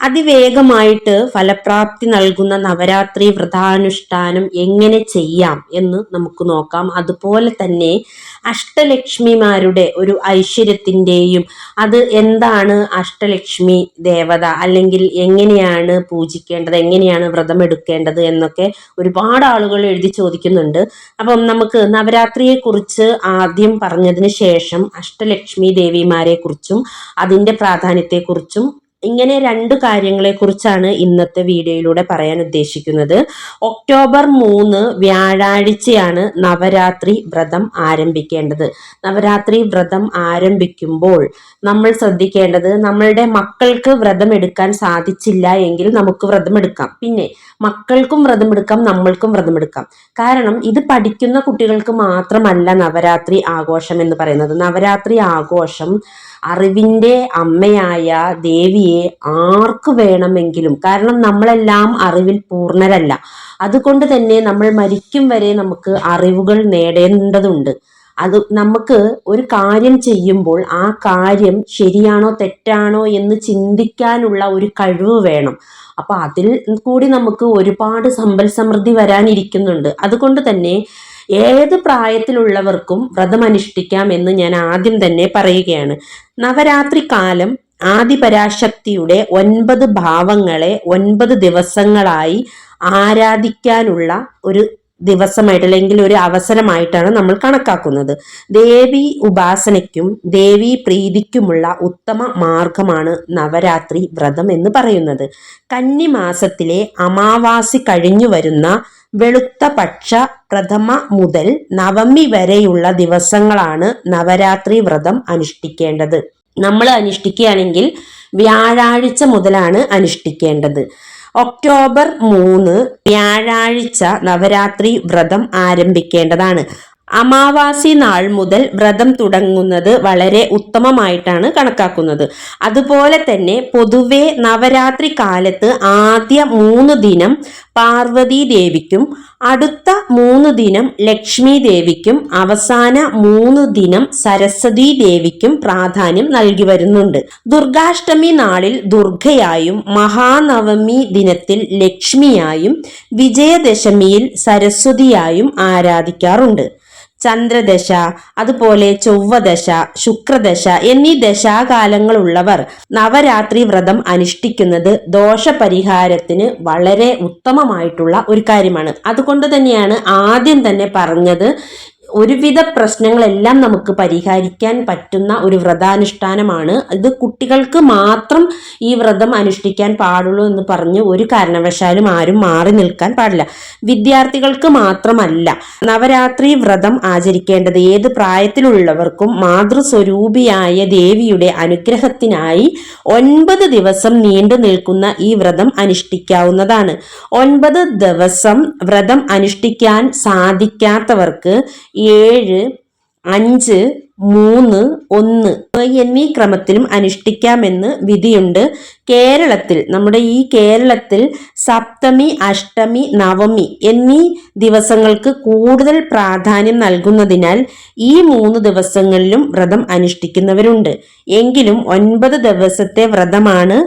അതിവേഗമായിട്ട് ഫലപ്രാപ്തി നൽകുന്ന നവരാത്രി വ്രതാനുഷ്ഠാനം എങ്ങനെ ചെയ്യാം എന്ന് നമുക്ക് നോക്കാം. അതുപോലെ തന്നെ അഷ്ടലക്ഷ്മിമാരുടെ ഒരു ഐശ്വര്യത്തിന്റെയും അത് എന്താണ് അഷ്ടലക്ഷ്മി ദേവത അല്ലെങ്കിൽ എങ്ങനെയാണ് പൂജിക്കേണ്ടത് എങ്ങനെയാണ് വ്രതമെടുക്കേണ്ടത് എന്നൊക്കെ ഒരുപാട് ആളുകൾ എഴുതി ചോദിക്കുന്നുണ്ട്. അപ്പം നമുക്ക് നവരാത്രിയെക്കുറിച്ച് ആദ്യം പറഞ്ഞതിന് ശേഷം അഷ്ടലക്ഷ്മി ദേവിമാരെ കുറിച്ചും അതിന്റെ പ്രാധാന്യത്തെക്കുറിച്ചും ഇങ്ങനെ രണ്ട് കാര്യങ്ങളെക്കുറിച്ചാണ് ഇന്നത്തെ വീഡിയോയിലൂടെ പറയാൻ ഉദ്ദേശിക്കുന്നത്. ഒക്ടോബർ മൂന്ന് വ്യാഴാഴ്ചയാണ് നവരാത്രി വ്രതം ആരംഭിക്കേണ്ടത്. നവരാത്രി വ്രതം ആരംഭിക്കുമ്പോൾ നമ്മൾ ശ്രദ്ധിക്കേണ്ടത് നമ്മളുടെ മക്കൾക്ക് വ്രതം എടുക്കാൻ സാധിച്ചില്ല എങ്കിൽ നമുക്ക് വ്രതം എടുക്കാം പിന്നെ മക്കൾക്കും വ്രതം എടുക്കാം നമ്മൾക്കും വ്രതം എടുക്കാം കാരണം ഇത് പഠിക്കുന്ന കുട്ടികൾക്ക് മാത്രമല്ല നവരാത്രി ആഘോഷം എന്ന് പറയുന്നത്. നവരാത്രി ആഘോഷം അറിവിന്റെ അമ്മയായ ദേവിയെ ആർക്ക് വേണമെങ്കിലും. കാരണം നമ്മളെല്ലാം അറിവിൽ പൂർണരല്ല. അതുകൊണ്ട് തന്നെ നമ്മൾ മരിക്കും വരെ നമുക്ക് അറിവുകൾ നേടേണ്ടതുണ്ട്. അത് നമുക്ക് ഒരു കാര്യം ചെയ്യുമ്പോൾ ആ കാര്യം ശരിയാണോ തെറ്റാണോ എന്ന് ചിന്തിക്കാനുള്ള ഒരു കഴിവ് വേണം. അപ്പോൾ അതിൽ കൂടി നമുക്ക് ഒരുപാട് സമ്പൽ സമൃദ്ധി വരാനിരിക്കുന്നുണ്ട്. അതുകൊണ്ട് തന്നെ ഏത് പ്രായത്തിലുള്ളവർക്കും വ്രതമനുഷ്ഠിക്കാം എന്ന് ഞാൻ ആദ്യം തന്നെ പറയുകയാണ്. നവരാത്രി കാലം ആദിപരാശക്തിയുടെ ഒൻപത് ഭാവങ്ങളെ ഒൻപത് ദിവസങ്ങളായി ആരാധിക്കാനുള്ള ഒരു ദിവസമായിട്ട് അല്ലെങ്കിൽ ഒരു അവസരമായിട്ടാണ് നമ്മൾ കണക്കാക്കുന്നത്. ദേവി ഉപാസനയ്ക്കും ദേവി പ്രീതിക്കുമുള്ള ഉത്തമ മാർഗമാണ് നവരാത്രി വ്രതം എന്ന് പറയുന്നത്. കന്നിമാസത്തിലെ അമാവാസി കഴിഞ്ഞു വരുന്ന വെളുത്ത പക്ഷ പ്രഥമ മുതൽ നവമി വരെയുള്ള ദിവസങ്ങളാണ് നവരാത്രി വ്രതം അനുഷ്ഠിക്കേണ്ടത്. നമ്മൾ അനുഷ്ഠിക്കുകയാണെങ്കിൽ വ്യാഴാഴ്ച മുതലാണ് അനുഷ്ഠിക്കേണ്ടത്. ഒക്ടോബർ മൂന്ന് വ്യാഴാഴ്ച നവരാത്രി വ്രതം ആരംഭിക്കേണ്ടതാണ്. അമാവാസി നാൾ മുതൽ വ്രതം തുടങ്ങുന്നത് വളരെ ഉത്തമമായിട്ടാണ് കണക്കാക്കുന്നത്. അതുപോലെ തന്നെ പൊതുവെ നവരാത്രി കാലത്ത് ആദ്യ മൂന്ന് ദിനം പാർവതി ദേവിക്കും അടുത്ത മൂന്ന് ദിനം ലക്ഷ്മി ദേവിക്കും അവസാന മൂന്ന് ദിനം സരസ്വതി ദേവിക്കും പ്രാധാന്യം നൽകി വരുന്നുണ്ട്. ദുർഗാഷ്ടമി നാളിൽ ദുർഗയായും മഹാനവമി ദിനത്തിൽ ലക്ഷ്മിയായും വിജയദശമിയിൽ സരസ്വതിയായും ആരാധിക്കാറുണ്ട്. ചന്ദ്രദശ അതുപോലെ ചൊവ്വദശ ശുക്രദശ എന്നീ ദശാകാലങ്ങളുള്ളവർ നവരാത്രി വ്രതം അനുഷ്ഠിക്കുന്നത് ദോഷപരിഹാരത്തിന് വളരെ ഉത്തമമായിട്ടുള്ള ഒരു കാര്യമാണ്. അതുകൊണ്ട് തന്നെയാണ് ആദ്യം തന്നെ പറഞ്ഞത് ഒരുവിധ പ്രശ്നങ്ങളെല്ലാം നമുക്ക് പരിഹരിക്കാൻ പറ്റുന്ന ഒരു വ്രതാനുഷ്ഠാനമാണ്. ഇത് കുട്ടികൾക്ക് മാത്രം ഈ വ്രതം അനുഷ്ഠിക്കാൻ പാടുള്ളൂ എന്ന് പറഞ്ഞ് ഒരു കാരണവശാലും ആരും മാറി നിൽക്കാൻ പാടില്ല. വിദ്യാർത്ഥികൾക്ക് മാത്രമല്ല നവരാത്രി വ്രതം ആചരിക്കേണ്ടത് ഏത് പ്രായത്തിലുള്ളവർക്കും മാതൃസ്വരൂപിയായ ദേവിയുടെ അനുഗ്രഹത്തിനായി ഒൻപത് ദിവസം നീണ്ടു നിൽക്കുന്ന ഈ വ്രതം അനുഷ്ഠിക്കാവുന്നതാണ്. ഒൻപത് ദിവസം വ്രതം അനുഷ്ഠിക്കാൻ സാധിക്കാത്തവർക്ക് ഏഴ് അഞ്ച് മൂന്ന് ഒന്ന് എന്നീ ക്രമത്തിലും അനുഷ്ഠിക്കാമെന്ന് വിധിയുണ്ട്. കേരളത്തിൽ നമ്മുടെ ഈ കേരളത്തിൽ സപ്തമി അഷ്ടമി നവമി എന്നീ ദിവസങ്ങൾക്ക് കൂടുതൽ പ്രാധാന്യം നൽകുന്നതിനാൽ ഈ മൂന്ന് ദിവസങ്ങളിലും വ്രതം അനുഷ്ഠിക്കുന്നവരുണ്ട്. എങ്കിലും ഒൻപത് ദിവസത്തെ വ്രതമാണ്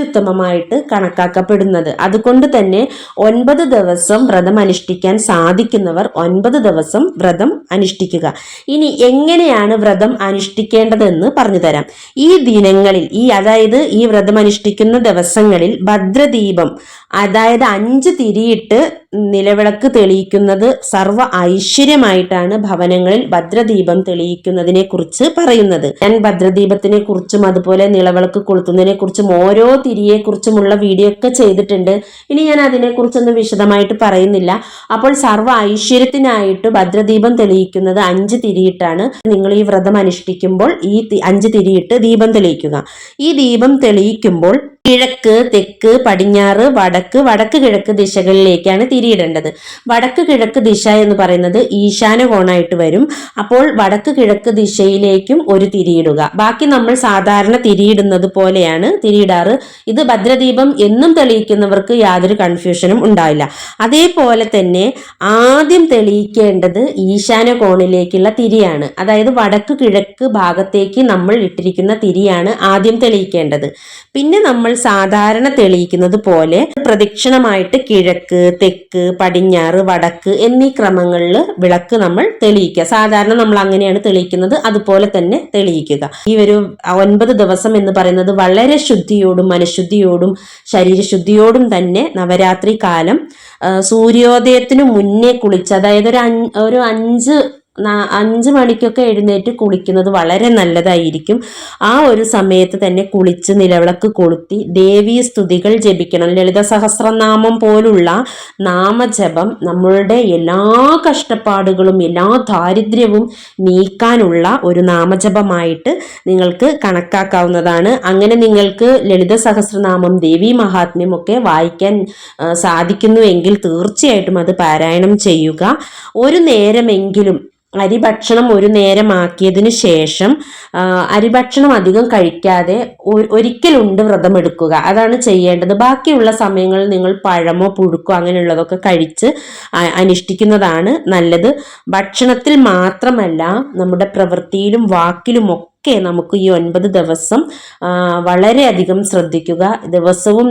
അത്യുത്തമമായിട്ട് കണക്കാക്കപ്പെടുന്നത്. അതുകൊണ്ട് തന്നെ ഒൻപത് ദിവസം വ്രതം അനുഷ്ഠിക്കാൻ സാധിക്കുന്നവർ ഒൻപത് ദിവസം വ്രതം അനുഷ്ഠിക്കുക. ഇനി എങ്ങനെയാണ് വ്രതം അനുഷ്ഠിക്കേണ്ടതെന്ന് പറഞ്ഞു തരാം ഈ ദിനങ്ങളിൽ ഈ അതായത് ഈ വ്രതം അനുഷ്ഠിക്കുന്ന ദിവസങ്ങളിൽ ഭദ്രദീപം അതായത് അഞ്ച് തിരിയിട്ട് നിലവിളക്ക് തെളിയിക്കുന്നത് സർവ ഐശ്വര്യമായിട്ടാണ് ഭവനങ്ങളിൽ ഭദ്രദീപം തെളിയിക്കുന്നതിനെ കുറിച്ച് പറയുന്നത്. ഞാൻ ഭദ്രദീപത്തിനെ കുറിച്ചും അതുപോലെ നിലവിളക്ക് കൊളുത്തുന്നതിനെ കുറിച്ചും ഓരോ തിരിയെ കുറിച്ചുമുള്ള വീഡിയോ ഒക്കെ ചെയ്തിട്ടുണ്ട്. ഇനി ഞാൻ അതിനെക്കുറിച്ചൊന്നും വിശദമായിട്ട് പറയുന്നില്ല. അപ്പോൾ സർവ ഐശ്വര്യത്തിനായിട്ട് ഭദ്രദീപം തെളിയിക്കുന്നത് അഞ്ച് തിരിയിട്ടാണ്. നിങ്ങൾ ഈ വ്രതം അനുഷ്ഠിക്കുമ്പോൾ ഈ അഞ്ച് തിരിയിട്ട് ദീപം തെളിയിക്കുക. ഈ ദീപം തെളിയിക്കുമ്പോൾ കിഴക്ക് തെക്ക് പടിഞ്ഞാറ് വടക്ക് വടക്ക് കിഴക്ക് ദിശകളിലേക്കാണ് തിരിയിടേണ്ടത്. വടക്ക് കിഴക്ക് ദിശ എന്ന് പറയുന്നത് ഈശാന കോണായിട്ട് വരും. അപ്പോൾ വടക്ക് കിഴക്ക് ദിശയിലേക്കും ഒരു തിരിയിടുക. ബാക്കി നമ്മൾ സാധാരണ തിരിയിടുന്നത് പോലെയാണ് തിരിയിടാറ്. ഇത് ഭദ്രദീപം എന്നും തെളിയിക്കുന്നവർക്ക് യാതൊരു കൺഫ്യൂഷനും ഉണ്ടാവില്ല. അതേപോലെ തന്നെ ആദ്യം തെളിയിക്കേണ്ടത് ഈശാന കോണിലേക്കുള്ള തിരിയാണ്. അതായത് വടക്ക് കിഴക്ക് ഭാഗത്തേക്ക് നമ്മൾ ഇട്ടിരിക്കുന്ന തിരിയാണ് ആദ്യം തെളിയിക്കേണ്ടത്. പിന്നെ നമ്മൾ സാധാരണ തെളിയിക്കുന്നത് പോലെ പ്രദക്ഷിണമായിട്ട് കിഴക്ക് തെക്ക് പടിഞ്ഞാറ് വടക്ക് എന്നീ ക്രമങ്ങളിൽ വിളക്ക് നമ്മൾ തെളിയിക്കുക. സാധാരണ നമ്മൾ അങ്ങനെയാണ് തെളിയിക്കുന്നത്. അതുപോലെ തന്നെ തെളിയിക്കുക. ഈ ഒരു ഒൻപത് ദിവസം എന്ന് പറയുന്നത് വളരെ ശുദ്ധിയോടും മനഃശുദ്ധിയോടും ശരീരശുദ്ധിയോടും തന്നെ നവരാത്രി കാലം സൂര്യോദയത്തിനു മുന്നേ കുളിച്ച് അതായത് ഒരു ഒരു അഞ്ച് അഞ്ച് മണിക്കൊക്കെ എഴുന്നേറ്റ് കുളിക്കുന്നത് വളരെ നല്ലതായിരിക്കും. ആ ഒരു സമയത്ത് തന്നെ കുളിച്ച് നിലവിളക്ക് കൊളുത്തി ദേവീ സ്തുതികൾ ജപിക്കണം. ലളിത സഹസ്രനാമം പോലുള്ള നാമജപം നമ്മളുടെ എല്ലാ കഷ്ടപ്പാടുകളും എല്ലാ ദാരിദ്ര്യവും നീക്കാനുള്ള ഒരു നാമജപമായിട്ട് നിങ്ങൾക്ക് കണക്കാക്കാവുന്നതാണ്. അങ്ങനെ നിങ്ങൾക്ക് ലളിത സഹസ്രനാമം ദേവി മഹാത്മ്യം ഒക്കെ വായിക്കാൻ സാധിക്കുന്നുവെങ്കിൽ തീർച്ചയായിട്ടും അത് പാരായണം ചെയ്യുക. ഒരു നേരമെങ്കിലും അരിഭക്ഷണം ഒരു നേരമാക്കിയതിന് ശേഷം അരി അരിഭക്ഷണം അധികം കഴിക്കാതെ ഒരിക്കലുണ്ട് വ്രതം എടുക്കുക. അതാണ് ചെയ്യേണ്ടത്. ബാക്കിയുള്ള സമയങ്ങളിൽ നിങ്ങൾ പഴമോ പുഴുക്കോ അങ്ങനെയുള്ളതൊക്കെ കഴിച്ച് അനുഷ്ഠിക്കുന്നതാണ് നല്ലത്. ഭക്ഷണത്തിൽ മാത്രമല്ല നമ്മുടെ പ്രവൃത്തിയിലും വാക്കിലും ഒക്കെ നമുക്ക് ഈ ഒൻപത് ദിവസം വളരെയധികം ശ്രദ്ധിക്കുക. ദിവസവും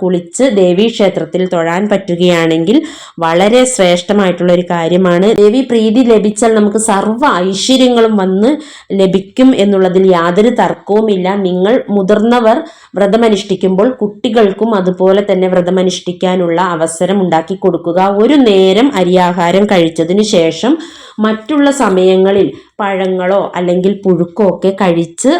കുളിച്ച് ദേവീ ക്ഷേത്രത്തിൽ തൊഴാൻ പറ്റുകയാണെങ്കിൽ വളരെ ശ്രേഷ്ഠമായിട്ടുള്ള ഒരു കാര്യമാണ്. ദേവി പ്രീതി ലഭിച്ചാൽ നമുക്ക് സർവ ഐശ്വര്യങ്ങളും വന്ന് ലഭിക്കും എന്നുള്ളതിൽ യാതൊരു തർക്കവുമില്ല. നിങ്ങൾ മുതിർന്നവർ വ്രതമനുഷ്ഠിക്കുമ്പോൾ കുട്ടികൾക്കും അതുപോലെ തന്നെ വ്രതമനുഷ്ഠിക്കാനുള്ള അവസരം ഉണ്ടാക്കി കൊടുക്കുക. ഒരു നേരം അരിയാഹാരം കഴിച്ചതിന് ശേഷം മറ്റുള്ള സമയങ്ങളിൽ പഴങ്ങളോ അല്ലെങ്കിൽ പുഴുക്കോ ഒക്കെ കഴിച്ച്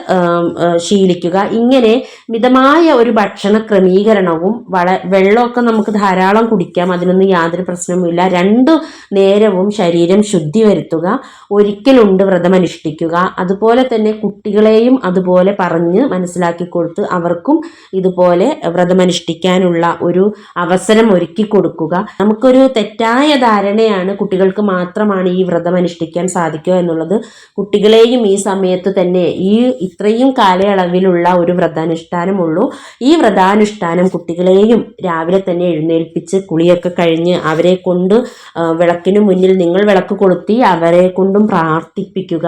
ശീലിക്കുക. ഇങ്ങനെ മിതമായ ഒരു ഭക്ഷണ ക്രമീകരണവും വള വെള്ളമൊക്കെ നമുക്ക് ധാരാളം കുടിക്കാം. അതിനൊന്നും യാതൊരു പ്രശ്നവുമില്ല. രണ്ടു നേരവും ശരീരം ശുദ്ധി വരുത്തുക. ഒരിക്കലുണ്ട് വ്രതം അനുഷ്ഠിക്കുക. അതുപോലെ തന്നെ കുട്ടികളെയും അതുപോലെ പറഞ്ഞ് മനസ്സിലാക്കി കൊടുത്ത് അവർക്കും ഇതുപോലെ വ്രതമനുഷ്ഠിക്കാനുള്ള ഒരു അവസരം ഒരുക്കി കൊടുക്കുക. നമുക്കൊരു തെറ്റായ ധാരണയാണ് കുട്ടികൾക്ക് മാത്രമാണ് ഈ വ്രതം അനുഷ്ഠിക്കാൻ സാധിക്കുക എന്നുള്ളത്. കുട്ടികളെയും ഈ സമയത്ത് തന്നെ ഈ ഇത്രയും കാലയളവിലുള്ള ഒരു വ്രതാനുഷ്ഠാനമുള്ളൂ. ഈ വ്രതാനുഷ്ഠാനം കുട്ടികളെയും രാവിലെ തന്നെ എഴുന്നേൽപ്പിച്ച് കുളിയൊക്കെ കഴിഞ്ഞ് അവരെ കൊണ്ട് വിളക്കിനു മുന്നിൽ നിങ്ങൾ വിളക്ക് കൊളുത്തി അവരെ കൊണ്ടും പ്രാർത്ഥിപ്പിക്കുക.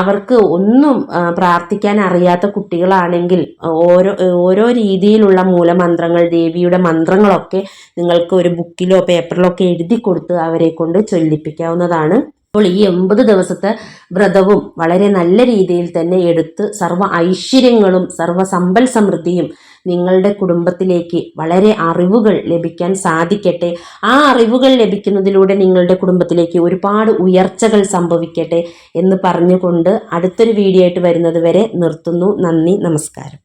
അവർക്ക് ഒന്നും പ്രാർത്ഥിക്കാൻ അറിയാത്ത കുട്ടികളാണെങ്കിൽ ഓരോ ഓരോ രീതിയിലുള്ള മൂലമന്ത്രങ്ങൾ ദേവിയുടെ മന്ത്രങ്ങളൊക്കെ നിങ്ങൾക്ക് ഒരു ബുക്കിലോ പേപ്പറിലോ ഒക്കെ എഴുതി കൊടുത്ത് അവരെ കൊണ്ട് ചൊല്ലിപ്പിക്കാവുന്നതാണ്. അപ്പോൾ ഈ എൺപത് ദിവസത്തെ വ്രതവും വളരെ നല്ല രീതിയിൽ തന്നെ എടുത്ത് സർവ ഐശ്വര്യങ്ങളും സർവ സമ്പൽ സമൃദ്ധിയും നിങ്ങളുടെ കുടുംബത്തിലേക്ക് വളരെ അറിവുകൾ ലഭിക്കാൻ സാധിക്കട്ടെ. ആ അറിവുകൾ ലഭിക്കുന്നതിലൂടെ നിങ്ങളുടെ കുടുംബത്തിലേക്ക് ഒരുപാട് ഉയർച്ചകൾ സംഭവിക്കട്ടെ എന്ന് പറഞ്ഞുകൊണ്ട് അടുത്തൊരു വീഡിയോ ആയിട്ട് വരുന്നത് വരെ നിർത്തുന്നു. നന്ദി നമസ്കാരം.